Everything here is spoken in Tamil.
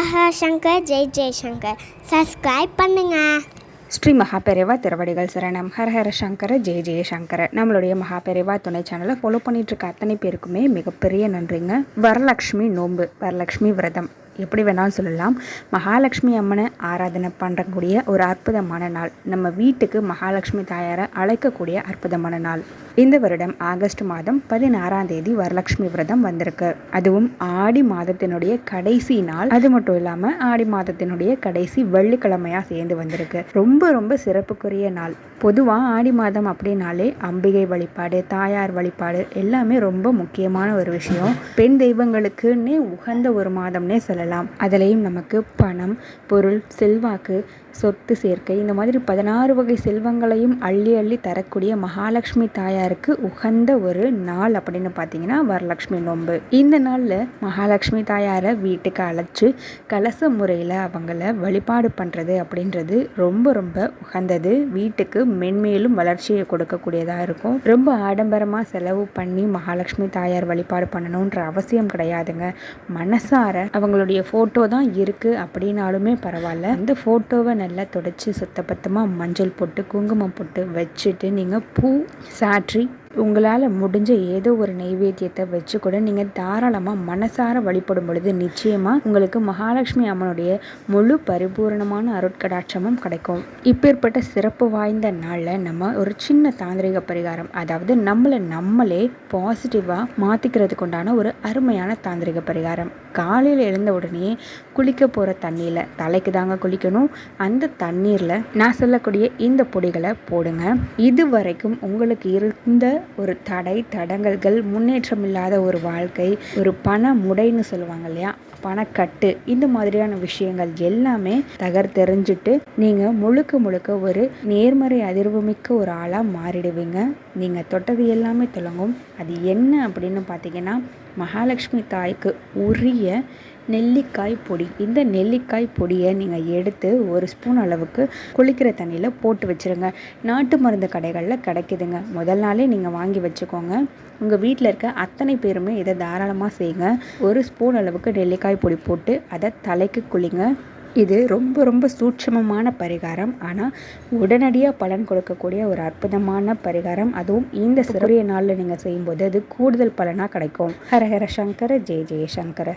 ஹஹ சங்கர் ஜெய் ஜெய்சங்கர் சப்ஸ்கிரைப் பண்ணுங்க. ஸ்ரீ மகாபெரிவா திருவடிகள் சரணம். ஹரஹர சங்கர ஜெய ஜெயசங்கர நம்மளுடைய மகாபெரிவா துணை சேனலை ஃபாலோ பண்ணிட்டு இருக்க அத்தனை பேருக்குமே மிகப்பெரிய நன்றிங்க. வரலக்ஷ்மி நோன்பு வரலக்ஷ்மி விரதம். எப்படி வேணாலும் சொல்லலாம். மகாலட்சுமி அம்மனை ஆராதனை பண்ணக்கூடிய ஒரு அற்புதமான நாள். நம்ம வீட்டுக்கு மகாலட்சுமி தாயாரை அழைக்கக்கூடிய அற்புதமான நாள். இந்த வருடம் ஆகஸ்ட் மாதம் பதினாறாம் தேதி வரலட்சுமி விரதம் வந்திருக்கு. அதுவும் ஆடி மாதத்தினுடைய கடைசி நாள். அது மட்டும் இல்லாமல் ஆடி மாதத்தினுடைய கடைசி வெள்ளிக்கிழமையாக சேர்ந்து வந்திருக்கு. ரொம்ப ரொம்ப சிறப்புக்குரிய நாள். பொதுவாக ஆடி மாதம் அப்படின்னாலே அம்பிகை வழிபாடு தாயார் வழிபாடு எல்லாமே ரொம்ப முக்கியமான ஒரு விஷயம். பெண் தெய்வங்களுக்குன்னே உகந்த ஒரு மாதம்னே சொல்லலாம். அதுலேயும் நமக்கு பணம் பொருள் செல்வாக்கு சொத்து சேர்க்கை இந்த மாதிரி பதினாறு வகை செல்வங்களையும் அள்ளி அள்ளி தரக்கூடிய மகாலட்சுமி தாயாருக்கு உகந்த ஒரு நாள் அப்படின்னு பார்த்தீங்கன்னா வரலட்சுமி நோன்பு. இந்த நாளில் மகாலட்சுமி தாயாரை வீட்டுக்கு அழைச்சி கலச முறையில் அவங்கள வழிபாடு பண்ணுறது அப்படின்றது ரொம்ப ரொம்ப உகந்தது. வீட்டுக்கு மென்மேலும் வளர்ச்சியை கொடுக்கக்கூடியதாக இருக்கும். ரொம்ப ஆடம்பரமாக செலவு பண்ணி மகாலட்சுமி தாயார் வழிபாடு பண்ணணுன்ற அவசியம் கிடையாதுங்க. மனசார அவங்களுடைய ஃபோட்டோ தான் இருக்குது அப்படின்னாலுமே பரவாயில்ல. அந்த ஃபோட்டோவை நல்லா தொடச்சி சுத்தப்பத்தமாக மஞ்சள் போட்டு குங்குமம் போட்டு வச்சுட்டு நீங்கள் பூ சாற்றி உங்களால் முடிஞ்ச ஏதோ ஒரு நைவேத்தியத்தை வச்சு கூட நீங்கள் தாராளமாக மனசார வழிபடும் பொழுது நிச்சயமாக உங்களுக்கு மகாலட்சுமி அம்மனுடைய முழு பரிபூரணமான அருட்கடாட்சமும் கிடைக்கும். இப்பேற்பட்ட சிறப்பு வாய்ந்த நாளில் நம்ம ஒரு சின்ன தாந்திரிக பரிகாரம் அதாவது நம்மளை நம்மளே பாசிட்டிவாக மாற்றிக்கிறதுக்கு உண்டான ஒரு அருமையான தாந்திரிக பரிகாரம். காலையில் எழுந்த உடனே குளிக்க போகிற தண்ணியில் தலைக்கு தாங்க குளிக்கணும். அந்த தண்ணீரில் நான் சொல்லக்கூடிய இந்த பொடிகளை போடுங்க. இது வரைக்கும் உங்களுக்கு இருந்த ஒரு தடை தடங்கல்கள் முன்னேற்றம் இல்லாத ஒரு வாழ்க்கை ஒரு பண முடைன்னு சொல்லுவாங்க இல்லையா? பணக்கட்டு இந்த மாதிரியான விஷயங்கள் எல்லாமே தகர்த்தெறிஞ்சிட்டு நீங்கள் முழுக்க முழுக்க ஒரு நேர்மறை அதிர்வுமிக்க ஒரு ஆளாக மாறிடுவீங்க. நீங்கள் தொட்டது எல்லாமே தொடங்கும் அது என்ன அப்படின்னு பார்த்தீங்கன்னா மகாலட்சுமி தாய்க்கு உரிய நெல்லிக்காய் பொடி. இந்த நெல்லிக்காய் பொடியை நீங்கள் எடுத்து ஒரு ஸ்பூன் அளவுக்கு குளிக்கிற தண்ணியில் போட்டு வச்சுருங்க. நாட்டு மருந்து கடைகளில் கிடைக்குதுங்க. முதல் நாளே நீங்கள் வாங்கி வச்சுக்கோங்க. உங்கள் வீட்டில் இருக்க அத்தனை பேருமே இதை தாராளமாக செய்யுங்க. ஒரு ஸ்பூன் அளவுக்கு நெல்லிக்காய் பொடி போட்டு அதை தலைக்கு குளிங்க. இது ரொம்ப ரொம்ப சூட்சமமான பரிகாரம். ஆனால் உடனடியாக பலன் கொடுக்கக்கூடிய ஒரு அற்புதமான பரிகாரம். அதுவும் இந்த சிறிய நாளில் நீங்கள் செய்யும்போது அது கூடுதல் பலனாக கிடைக்கும். ஹர ஹர சங்கர ஜெய ஜெய சங்கர.